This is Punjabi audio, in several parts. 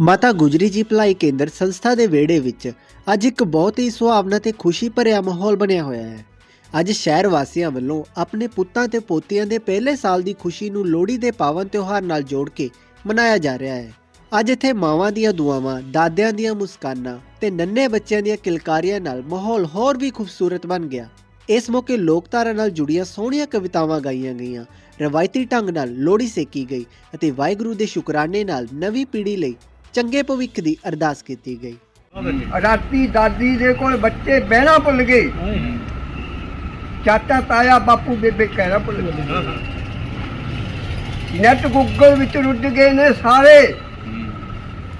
ਮਾਤਾ ਗੁਜਰੀ ਜੀ ਭਲਾਈ ਕੇਂਦਰ ਸੰਸਥਾ ਦੇ ਵਿਹੜੇ ਵਿੱਚ ਅੱਜ ਇੱਕ ਬਹੁਤ ਹੀ ਸੁਹਾਵਣਾ ਤੇ ਖੁਸ਼ੀ ਭਰਿਆ ਮਾਹੌਲ ਬਣਿਆ ਹੋਇਆ ਹੈ। ਅੱਜ ਸ਼ਹਿਰ ਵਾਸੀਆਂ ਵੱਲੋਂ ਆਪਣੇ ਪੁੱਤਾਂ ਤੇ ਪੋਤੀਆਂ ਦੇ ਪਹਿਲੇ ਸਾਲ ਦੀ ਖੁਸ਼ੀ ਨੂੰ ਲੋਹੜੀ ਦੇ ਪਾਵਨ ਤਿਉਹਾਰ ਨਾਲ ਜੋੜ ਕੇ ਮਨਾਇਆ ਜਾ ਰਿਹਾ ਹੈ। ਅੱਜ ਇੱਥੇ ਮਾਵਾਂ ਦੀਆਂ ਦੁਆਵਾਂ, ਦਾਦਿਆਂ ਦੀਆਂ ਮੁਸਕਾਨਾਂ ਤੇ ਨੰਨੇ ਬੱਚਿਆਂ ਦੀਆਂ ਕਿਲਕਾਰੀਆਂ ਨਾਲ ਮਾਹੌਲ ਹੋਰ ਵੀ ਖੂਬਸੂਰਤ ਬਣ ਗਿਆ। ਇਸ ਮੌਕੇ ਲੋਕਧਾਰਾ ਨਾਲ ਜੁੜੀਆਂ ਸੋਹਣੀਆਂ ਕਵਿਤਾਵਾਂ ਗਾਈਆਂ ਗਈਆਂ। ਰਵਾਇਤੀ ਢੰਗ ਨਾਲ ਲੋਹੜੀ ਸੇਕੀ ਗਈ ਅਤੇ ਵਾਹਿਗੁਰੂ ਦੇ ਸ਼ੁਕਰਾਨੇ ਨਾਲ ਨਵੀਂ ਪੀੜ੍ਹੀ ਲਈ ਚੰਗੇ ਭਵਿੱਖ ਦੀ ਅਰਦਾਸ ਕੀਤੀ ਗਈ। ਰਾਤੀ ਦਾਦੀ ਦੇ ਕੋਲ ਬੱਚੇ ਬਹਿਣਾ ਭੁੱਲ ਗਏ। ਚਾਚਾ ਤਾਇਆ ਬਾਪੂ ਬੇਬੇ ਕਹਿਣਾ ਭੁੱਲ ਗਏ। ਨੈਟ ਗੂਗਲ ਵਿੱਚ ਰੁੱਝ ਗਏ ਨੇ ਸਾਰੇ।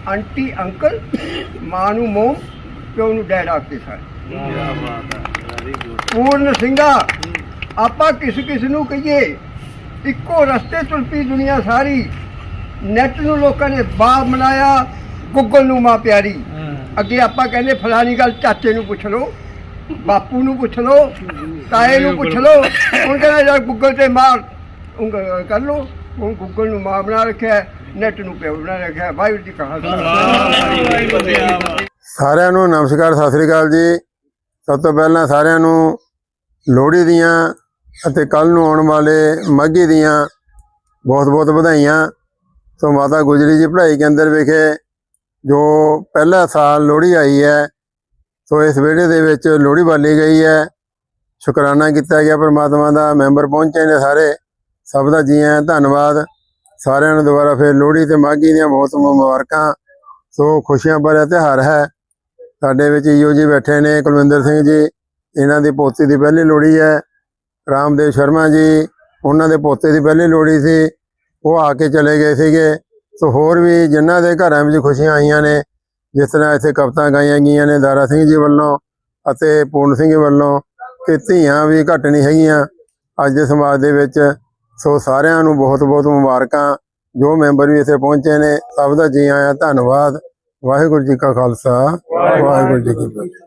ਆਂਟੀ, ਅੰਕਲ, ਮਾਂ ਨੂੰ ਮੋਮ ਪਿਓ ਨੂੰ ਡੈਡ ਆਖਦੇ ਸਾਰੇ। ਪੂਰਨ ਸਿੰਘਾ, ਆਪਾਂ ਕਿਸ ਕਿਸ ਨੂੰ ਕਹੀਏ? ਇੱਕੋ ਰਸਤੇ ਤੁਰ ਪਈ ਦੁਨੀਆ ਸਾਰੀ। ਨੈਟ ਨੂੰ ਲੋਕਾਂ ਨੇ ਬਾਪ ਬਣਾਇਆ ਗੂਗਲ ਨੂੰ ਮਾਂ ਪਿਆਰੀ। ਅੱਗੇ ਆਪਾਂ ਕਹਿੰਦੇ ਫਲਾਨੀ ਗੱਲ ਚਾਚੇ ਨੂੰ ਪੁੱਛ ਲਓ ਬਾਪੂ ਨੂੰ ਪੁੱਛ ਲਓ ਤਾਏ ਨੂੰ ਪੁੱਛ ਲਓ ਹੁਣ ਕਹਿੰਦਾ ਯਾਰ ਗੂਗਲ ਤੇ ਮਾਰ ਉਂਗਲ ਕਰ ਲਓ ਹੁਣ ਗੂਗਲ ਨੂੰ ਮਾਂ ਬਣਾ ਰੱਖਿਆ ਨੈਟ ਨੂੰ ਪਿਓ ਬਣਾ ਰੱਖਿਆ ਵਾਹਿਗੁਰੂ ਜੀ ਸਾਰਿਆਂ ਨੂੰ ਨਮਸਕਾਰ ਸਤਿ ਸ੍ਰੀ ਅਕਾਲ ਜੀ। ਸਭ ਤੋਂ ਪਹਿਲਾਂ ਸਾਰਿਆਂ ਨੂੰ ਲੋਹੜੀ ਦੀਆਂ ਅਤੇ ਕੱਲ ਨੂੰ ਆਉਣ ਵਾਲੇ ਮਾਘੀ ਦੀਆਂ ਬਹੁਤ-ਬਹੁਤ ਵਧਾਈਆਂ। ਸੋ ਮਾਤਾ ਗੁਜਰੀ ਜੀ ਪੜ੍ਹਾਈ ਕੇਂਦਰ ਵਿਖੇ ਜੋ ਪਹਿਲਾ ਸਾਲ ਲੋਹੜੀ ਆਈ ਹੈ, ਸੋ ਇਸ ਵਿਹੜੇ ਦੇ ਵਿੱਚ ਲੋਹੜੀ ਬਾਲੀ ਗਈ ਹੈ। ਸ਼ੁਕਰਾਨਾ ਕੀਤਾ ਗਿਆ ਪਰਮਾਤਮਾ ਦਾ, ਮੈਂਬਰ ਪਹੁੰਚੇ ਨੇ ਸਾਰੇ, ਸਭ ਦਾ ਜੀ ਆਇਆਂ ਧੰਨਵਾਦ। ਸਾਰਿਆਂ ਨੂੰ ਦੁਬਾਰਾ ਫਿਰ ਲੋਹੜੀ ਤੇ ਮਾਘੀ ਦੀਆਂ ਬਹੁਤ ਮੁਬਾਰਕਾਂ। ਸੋ ਖੁਸ਼ੀਆਂ ਭਰਿਆ ਤਿਉਹਾਰ ਹੈ। ਸਾਡੇ ਵਿੱਚ ਈਓ ਜੀ ਬੈਠੇ ਨੇ ਕੁਲਵਿੰਦਰ ਸਿੰਘ ਜੀ, ਇਹਨਾਂ ਦੀ ਪੋਤੀ ਦੀ ਪਹਿਲੀ ਲੋਹੜੀ ਹੈ। ਰਾਮਦੇਵ ਸ਼ਰਮਾ ਜੀ, ਉਹਨਾਂ ਦੇ ਪੋਤੇ ਦੀ ਪਹਿਲੀ ਲੋਹੜੀ ਸੀ। ਉਹ ਆ ਕੇ ਚਲੇ ਗਏ ਸੀਗੇ। ਸੋ ਹੋਰ ਵੀ ਜਿਨ੍ਹਾਂ ਦੇ ਘਰਾਂ ਵਿੱਚ ਖੁਸ਼ੀਆਂ ਆਈਆਂ ਨੇ, ਜਿਸ ਤਰ੍ਹਾਂ ਇੱਥੇ ਕਵਿਤਾ ਗਾਈਆਂ ਗਈਆਂ ਨੇ ਦਾਰਾ ਸਿੰਘ ਜੀ ਵੱਲੋਂ ਅਤੇ ਪੂਰਨ ਸਿੰਘ ਵੱਲੋਂ ਕਿ ਧੀਆਂ ਵੀ ਘੱਟ ਨਹੀਂ ਹੈਗੀਆਂ। ਅੱਜ ਦੇ ਸਮਾਜ ਦੇ ਵਿੱਚ ਸੋ ਸਾਰਿਆਂ ਨੂੰ ਬਹੁਤ ਬਹੁਤ ਮੁਬਾਰਕਾਂ। ਜੋ ਮੈਂਬਰ ਵੀ ਇੱਥੇ ਪਹੁੰਚੇ ਨੇ, ਸਭ ਦਾ ਜੀ ਆਇਆਂ ਧੰਨਵਾਦ। ਵਾਹਿਗੁਰੂ ਜੀ ਕਾ ਖਾਲਸਾ, ਵਾਹਿਗੁਰੂ ਜੀ ਕੀ ਫਤਿਹ।